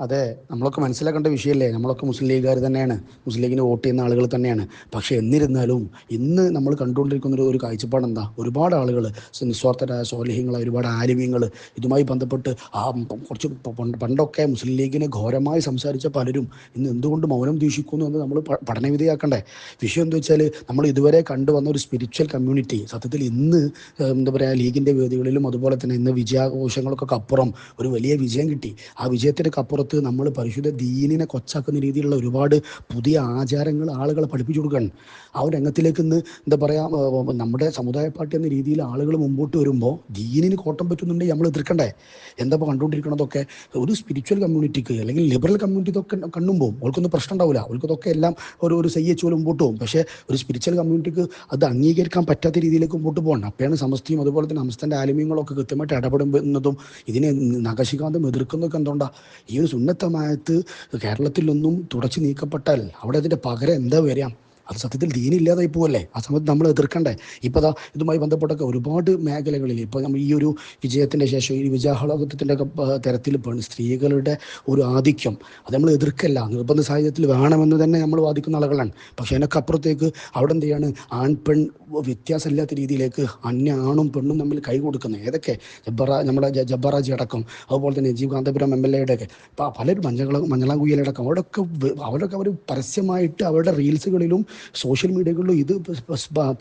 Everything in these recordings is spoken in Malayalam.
അതെ നമ്മളൊക്കെ മനസ്സിലാക്കേണ്ട വിഷയമല്ലേ നമ്മളൊക്കെ മുസ്ലിം ലീഗുകാർ തന്നെയാണ്. മുസ്ലിം ലീഗിന് വോട്ട് ചെയ്യുന്ന ആളുകൾ തന്നെയാണ്. പക്ഷേ എന്നിരുന്നാലും ഇന്ന് നമ്മൾ കണ്ടുകൊണ്ടിരിക്കുന്ന ഒരു കാഴ്ചപ്പാട് എന്താ ഒരുപാട് ആളുകൾ നിസ്വാർത്ഥരായ സ്വാലിഹ്യങ്ങൾ ഒരുപാട് ആലിമ്യങ്ങൾ ഇതുമായി ബന്ധപ്പെട്ട് ആ കുറച്ച് പണ്ടൊക്കെ മുസ്ലിം ലീഗിനെ ഘോരമായി സംസാരിച്ച പലരും ഇന്ന് എന്തുകൊണ്ട് മൗനം ദീക്ഷിക്കുന്നു എന്ന് നമ്മൾ പഠനവിധിയാക്കണ്ടേ വിഷയം എന്താ വെച്ചാൽ നമ്മൾ ഇതുവരെ കണ്ടുവന്ന ഒരു സ്പിരിച്വൽ കമ്മ്യൂണിറ്റി സത്യത്തിൽ ഇന്ന് എന്താ പറയുക ലീഗിന്റെ വേദികളിലും അതുപോലെ തന്നെ ഇന്ന് വിജയാഘോഷങ്ങൾക്കൊക്കെ അപ്പുറം ഒരു വലിയ വിജയം കിട്ടി. ആ വിജയത്തിനൊക്കെ അപ്പുറത്ത് നമ്മൾ പരിശുദ്ധ ദീനിനെ കൊച്ചാക്കുന്ന രീതിയിലുള്ള ഒരുപാട് പുതിയ ആചാരങ്ങൾ ആളുകളെ പഠിപ്പിച്ചു കൊടുക്കുകയാണ് ആ ഒരു രംഗത്തിലേക്ക് ഇന്ന് എന്താ പറയുക നമ്മുടെ സമുദായ പാർട്ടി എന്ന രീതിയിൽ ആളുകൾ മുമ്പോട്ട് വരുമ്പോൾ ദീനിന് കോട്ടം പറ്റുന്നുണ്ടെങ്കിൽ നമ്മൾ എതിർക്കണ്ടേ? എന്താ കണ്ടുകൊണ്ടിരിക്കണതൊക്കെ ഒരു സ്പിരിച്വൽ കമ്മ്യൂണിറ്റിക്ക് അല്ലെങ്കിൽ ലിബറൽ കമ്മ്യൂണിറ്റി ഇതൊക്കെ കണ്ണുമ്പോൾ അവർക്കൊന്നും പ്രശ്നം ഉണ്ടാവില്ല അവർക്ക് ഇതൊക്കെ എല്ലാം ഒരു ഒരു സയ്യച്ച് പോലെ മുമ്പോട്ട് പോകും. പക്ഷേ ഒരു സ്പിരിച്വൽ കമ്മ്യൂണിറ്റിക്ക് അത് അംഗീകരിക്കാൻ പറ്റാത്ത രീതിയിലേക്ക് മുമ്പോട്ട് പോകണം അപ്പോഴാണ് സമസ്തയും അതുപോലെ തന്നെ സംസ്ഥാന്റെ ആലിമ്യങ്ങളൊക്കെ കൃത്യമായിട്ട് ഇടപെടുന്നതും ഇതിനെ നഖശികാന്തം എതിർക്കുന്നതൊക്കെ എന്തുകൊണ്ടാണ് ഈ ഒരു സുന്നത്തമായത്ത് കേരളത്തിലൊന്നും തുടച്ചു നീക്കപ്പെട്ടാൽ അവിടെ അതിന്റെ പകരം എന്താ വരിക? അത് സത്യത്തിൽ ദീനില്ലാതായി പോവല്ലേ? ആ സമയത്ത് നമ്മൾ എതിർക്കണ്ടേ? ഇപ്പോൾ അതാ ഇതുമായി ബന്ധപ്പെട്ടൊക്കെ ഒരുപാട് മേഖലകളിൽ ഇപ്പോൾ നമ്മൾ ഈ ഒരു വിജയത്തിന്റെ ശേഷം ഈ വിജയാഹ്ലാദത്തിന്റെ ഒക്കെ തരത്തിൽ സ്ത്രീകളുടെ ഒരു ആധിക്യം അത് നമ്മൾ എതിർക്കല്ല. നിർബന്ധ സാഹചര്യത്തിൽ വേണമെന്ന് തന്നെ നമ്മൾ വാദിക്കുന്ന ആളുകളാണ്. പക്ഷേ അതിനൊക്കെ അപ്പുറത്തേക്ക് അവിടെ എന്ത് ചെയ്യാണ്? ആൺ പെൺ വ്യത്യാസമില്ലാത്ത രീതിയിലേക്ക് അന്യ ആണും പെണ്ണും തമ്മിൽ കൈ കൊടുക്കുന്നത് ഏതൊക്കെ? ജബ്ബറ നമ്മുടെ ജബ്ബറാജി അടക്കം. അതുപോലെ തന്നെ ജീവ് കാന്തപുരം എം എൽ എയുടെ ഒക്കെ. പലരും മഞ്ഞള മഞ്ഞളാംകുയ്യലടക്കം അവിടെയൊക്കെ അവരൊക്കെ അവർ പരസ്യമായിട്ട് അവരുടെ റീൽസുകളിലും സോഷ്യൽ മീഡിയകളിലും ഇത്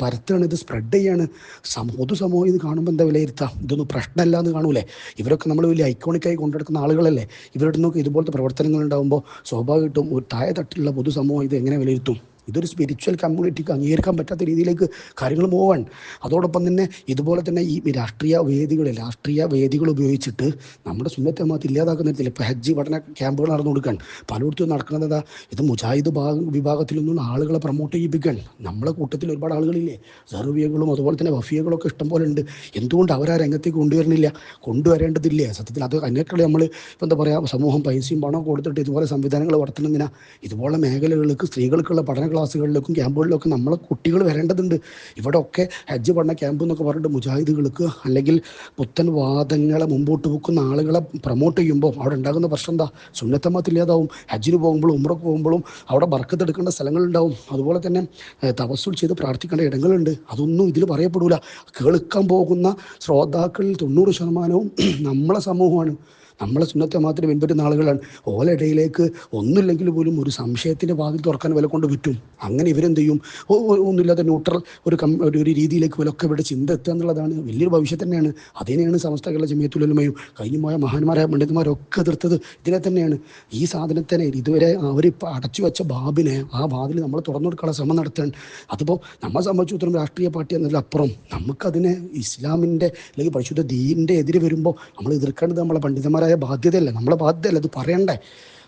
പരത്തുകയാണ് ഇത് സ്പ്രെഡ് ചെയ്യാണ്. സമ പൊതുസമൂഹം ഇത് കാണുമ്പോൾ എന്താ വിലയിരുത്താം? ഇതൊന്നും പ്രശ്നമല്ല എന്ന് കാണൂലേ? ഇവരൊക്കെ നമ്മൾ വലിയ ഐക്കോണിക്കായി കൊണ്ടെടുക്കുന്ന ആളുകളല്ലേ? ഇവരുടെ നിന്നൊക്കെ ഇതുപോലത്തെ പ്രവർത്തനങ്ങൾ ഉണ്ടാകുമ്പോൾ സ്വാഭാവികമായിട്ടും ഒരു താഴെ തട്ടിലുള്ള പൊതുസമൂഹം ഇത് എങ്ങനെ വിലയിരുത്തും? ഇതൊരു സ്പിരിച്വൽ കമ്മ്യൂണിറ്റിക്ക് അംഗീകരിക്കാൻ പറ്റാത്ത രീതിയിലേക്ക് കാര്യങ്ങൾ പോവാൻ. അതോടൊപ്പം തന്നെ ഇതുപോലെ തന്നെ ഈ രാഷ്ട്രീയ വേദികൾ രാഷ്ട്രീയ വേദികൾ ഉപയോഗിച്ചിട്ട് നമ്മുടെ സുന്നത്തമാത്ത് ഇല്ലാതാക്കുന്ന തരത്തിൽ ഇപ്പോൾ ഹജ്ജ് പഠന ക്യാമ്പുകൾ നടന്നു കൊടുക്കാൻ. പലയിടത്തും നടക്കുന്നത് എന്താ? ഇത് മുജാഹിദ് ഭാഗ വിഭാഗത്തിൽ നിന്നും ആളുകളെ പ്രൊമോട്ട് ചെയ്യിപ്പിക്കാൻ. നമ്മളെ കൂട്ടത്തിൽ ഒരുപാട് ആളുകളില്ലേ? സർവിയകളും അതുപോലെ തന്നെ വഫിയകളൊക്കെ ഇഷ്ടം പോലെ ഉണ്ട്. എന്തുകൊണ്ട് അവർ ആ രംഗത്തേക്ക് കൊണ്ടുവരുന്നില്ല? കൊണ്ടുവരേണ്ടതില്ലേ? സത്യത്തിൽ അത് അതിനേക്കാൾ നമ്മൾ ഇപ്പം എന്താ പറയുക സമൂഹം പൈസയും പണവും കൊടുത്തിട്ട് ഇതുപോലെ സംവിധാനങ്ങൾ വളർത്തുന്നതിനാ ഇതുപോലെ മേഖലകൾക്ക് സ്ത്രീകൾക്കുള്ള പഠന ക്ലാസ്സുകളിലേക്കും ക്യാമ്പുകളിലേക്കും നമ്മളെ കുട്ടികൾ വരേണ്ടതുണ്ട്. ഇവിടെ ഒക്കെ ഹജ്ജ് പഠന ക്യാമ്പ് എന്നൊക്കെ പറഞ്ഞിട്ട് മുജാഹിദുകൾക്ക് അല്ലെങ്കിൽ പുത്തൻ വാദങ്ങളെ മുമ്പോട്ട് വെക്കുന്ന ആളുകളെ പ്രൊമോട്ട് ചെയ്യുമ്പോൾ അവിടെ ഉണ്ടാകുന്ന പ്രശ്നം എന്താ? സുന്നത്തമാത്തില്ലാതാവും ഹജ്ജിന് പോകുമ്പോഴും ഉമ്രക്ക് പോകുമ്പോഴും അവിടെ ബർക്കത്തെടുക്കേണ്ട സ്ഥലങ്ങളുണ്ടാവും. അതുപോലെ തന്നെ ഏഹ്, തവസ്സുൽ ചെയ്ത് പ്രാർത്ഥിക്കേണ്ട ഇടങ്ങളുണ്ട്. അതൊന്നും ഇതിൽ പറയപ്പെടൂല. കേൾക്കാൻ പോകുന്ന ശ്രോതാക്കളിൽ തൊണ്ണൂറ് ശതമാനവും നമ്മളെ സമൂഹമാണ്. നമ്മളെ സുന്നത്തെ മാത്രം പിൻപറ്റുന്ന ആളുകളാണ്. ഓലയിടയിലേക്ക് ഒന്നുമില്ലെങ്കിൽ പോലും ഒരു സംശയത്തിന്റെ വാതിൽ തുറക്കാൻ വില കൊണ്ട് വിറ്റും. അങ്ങനെ ഇവരെന്ത് ചെയ്യും? ഒന്നുമില്ലാതെ ന്യൂട്രൽ ഒരു കം ഒരു രീതിയിലേക്ക് വിലൊക്കെ ഇവിടെ ചിന്ത എത്തുക എന്നുള്ളതാണ് വലിയൊരു ഭവിഷ്യത്ത് തന്നെയാണ്. അതിനെയാണ് കേരള ജമിയത്തുലമയും കഴിഞ്ഞുപോയ മഹാന്മാരായ പണ്ഡിതന്മാരൊക്കെ എതിർത്തത്. ഇതിനെ തന്നെയാണ്. ഈ സാധനത്തിനെ ഇതുവരെ അവരിപ്പോൾ അടച്ചു വെച്ച ബാബിനെ ആ വാതിൽ നമ്മൾ തുറന്നു കൊടുക്കാനുള്ള ശ്രമം നടത്താൻ അതിപ്പോൾ നമ്മളെ സംബന്ധിച്ചിടത്തോളം രാഷ്ട്രീയ പാർട്ടി എന്നതിലപ്പുറം നമുക്കതിനെ ഇസ്ലാമിന്റെ അല്ലെങ്കിൽ പരിശുദ്ധ ദീനിന്റെ എതിരെ വരുമ്പോൾ നമ്മൾ എതിർക്കേണ്ടത് നമ്മളെ പണ്ഡിതന്മാരായ ബാധ്യതയല്ല? നമ്മളെ ബാധ്യതയല്ലേ? അത് പറയണ്ടേ?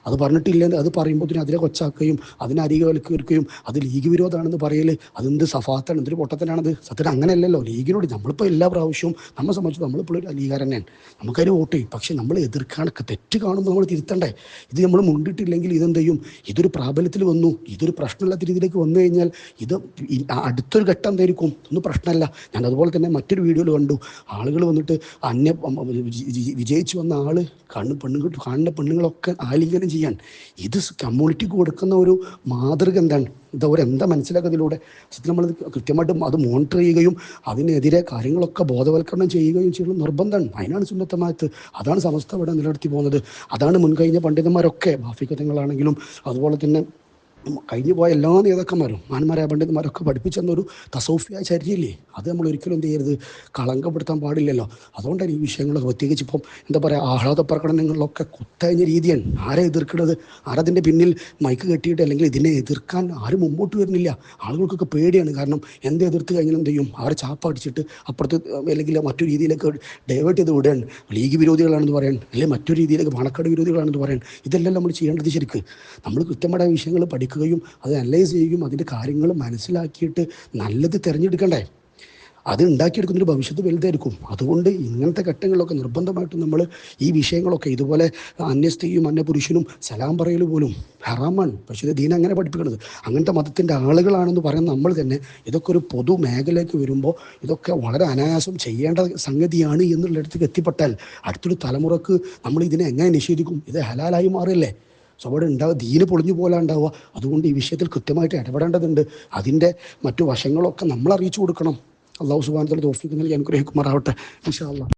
അത് പറഞ്ഞിട്ടില്ലെന്ന് അത് പറയുമ്പോൾ അതിനെ കൊച്ചാക്കുകയും അതിനെ അരികവൽക്കരിക്കുകയും അത് ലീഗ് വിരോധമാണെന്ന് പറയൽ അതെന്ത് സഫാത്താണ് എന്തൊരു പൊട്ടത്തനാണത്? സത്യത്തിൽ അങ്ങനെയല്ലല്ലോ. ലീഗിനോട് നമ്മളിപ്പോൾ എല്ലാ പ്രാവശ്യവും നമ്മളെ സംബന്ധിച്ച് നമ്മളിപ്പോൾ ഒരു ലീഗാരൻ തന്നെയാണ് നമുക്കതിന് വോട്ട് ചെയ്യും. പക്ഷേ നമ്മൾ എതിർക്കാനൊക്കെ തെറ്റ് കാണുമ്പോൾ നമ്മൾ തിരുത്തണ്ടേ? ഇത് നമ്മൾ മുണ്ടിട്ടില്ലെങ്കിൽ ഇതെന്ത് ചെയ്യും? ഇതൊരു പ്രാബല്യത്തിൽ വന്നു. ഇതൊരു പ്രശ്നമില്ലാത്ത രീതിയിലേക്ക് വന്നു കഴിഞ്ഞാൽ ഇത് അടുത്തൊരു ഘട്ടം എന്തായിരിക്കും? ഒന്നും പ്രശ്നമല്ല. ഞാൻ അതുപോലെ തന്നെ മറ്റൊരു വീഡിയോയിൽ കണ്ടു. ആളുകൾ വന്നിട്ട് അന്യ വിജയിച്ചു വന്ന ആൾ കണ്ണ് പെണ്ണുങ്ങൾ കാണുന്ന പെണ്ണുങ്ങളൊക്കെ ആലിംഗനം ചെയ്യാൻ. ഇത് കമ്മ്യൂണിറ്റിക്ക് കൊടുക്കുന്ന ഒരു മാതൃക എന്താണ്? ഇത് അവരെന്താ മനസ്സിലാക്കുന്നതിലൂടെ? സത്യം നമ്മൾ കൃത്യമായിട്ട് അത് മോണിറ്റർ ചെയ്യുകയും അതിനെതിരെ കാര്യങ്ങളൊക്കെ ബോധവൽക്കരണം ചെയ്യുകയും ചെയ്യുന്നത് നിർബന്ധമാണ്. അതിനാണ് സുന്നത്തമായത്. അതാണ് സമസ്ത ഇവിടെ നിലനിർത്തി പോകുന്നത്. അതാണ് മുൻകഴിഞ്ഞ പണ്ഡിതന്മാരൊക്കെ ബാഫിക്കത്തങ്ങളാണെങ്കിലും അതുപോലെ തന്നെ കഴിഞ്ഞു പോയ എല്ലാ നേതാക്കന്മാരും മാന്മാരായ പണ്ഡിതന്മാരൊക്കെ പഠിപ്പിച്ചെന്നൊരു തസോഫിയായ ചരിയില്ലേ അത് നമ്മൾ ഒരിക്കലും എന്ത് ചെയ്യരുത് കളങ്കപ്പെടുത്താൻ പാടില്ലല്ലോ. അതുകൊണ്ടാണ് ഈ വിഷയങ്ങൾ പ്രത്യേകിച്ച് ഇപ്പം എന്താ പറയുക ആഹ്ലാദ പ്രകടനങ്ങളിലൊക്കെ കുത്തഴിഞ്ഞ രീതിയാണ് ആരെ എതിർക്കുന്നത്. ആരതിന്റെ പിന്നിൽ മൈക്ക് കെട്ടിയിട്ട് അല്ലെങ്കിൽ ഇതിനെ എതിർക്കാൻ ആരും മുമ്പോട്ട് വരുന്നില്ല. ആളുകൾക്കൊക്കെ പേടിയാണ്. കാരണം എന്ത് എതിർത്ത് കഴിഞ്ഞാൽ എന്ത് ചെയ്യും? അവരെ ചാപ്പടിച്ചിട്ട് അപ്പുറത്ത് അല്ലെങ്കിൽ മറ്റു രീതിയിലേക്ക് ഡൈവേർട്ട് ചെയ്ത് വിടുകയാണ്. ലീഗ് വിരോധികളാണെന്ന് പറയാൻ അല്ലെങ്കിൽ മറ്റു രീതിയിലേക്ക് പണക്കാട് വിരോധികളാണെന്ന് പറയാൻ ഇതെല്ലാം നമ്മൾ ചെയ്യേണ്ടത് ശരിക്ക്. നമ്മൾ കൃത്യമായ വിഷയങ്ങൾ പഠിക്കുകയും അത് അനലൈസ് ചെയ്യുകയും അതിന്റെ കാര്യങ്ങൾ മനസ്സിലാക്കിയിട്ട് നല്ലത് തിരഞ്ഞെടുക്കണ്ടേ? അത് ഉണ്ടാക്കിയെടുക്കുന്നൊരു ഭവിഷ്യത്ത് വലുതായിരിക്കും. അതുകൊണ്ട് ഇങ്ങനത്തെ ഘട്ടങ്ങളിലൊക്കെ നിർബന്ധമായിട്ടും നമ്മൾ ഈ വിഷയങ്ങളൊക്കെ ഇതുപോലെ അന്യസ്ത്രീയും അന്യ പുരുഷനും സലാം പറയൽ പോലും ഹറാമാണ്. പക്ഷേ ഇത് ദീൻ അങ്ങനെ പഠിപ്പിക്കുന്നത് അങ്ങനത്തെ മതത്തിന്റെ ആളുകളാണെന്ന് പറയുന്ന നമ്മൾ തന്നെ ഇതൊക്കെ ഒരു പൊതു മേഖലയ്ക്ക് വരുമ്പോൾ ഇതൊക്കെ വളരെ അനായാസം ചെയ്യേണ്ട സംഗതിയാണ് എന്നുള്ളിടത്തേക്ക് എത്തിപ്പെട്ടാൽ അടുത്തൊരു തലമുറയ്ക്ക് നമ്മൾ ഇതിനെ എങ്ങനെ നിഷേധിക്കും? ഇത് ഹലാലായി മാറില്ലേ? സോ അവിടെ ഉണ്ടാവുക ദീന് പൊളിഞ്ഞു പോലെ ഉണ്ടാവുക അതുകൊണ്ട് ഈ വിഷയത്തിൽ കൃത്യമായിട്ട് ഇടപെടേണ്ടതുണ്ട്. അതിന്റെ മറ്റു വശങ്ങളൊക്കെ നമ്മൾ അറിയിച്ചു കൊടുക്കണം അള്ളാഹു സുബാനത്തിൽ തോഫിക്ക് നൽകി അനുഗ്രഹിക്കുമാറാവട്ടെ. വിശാല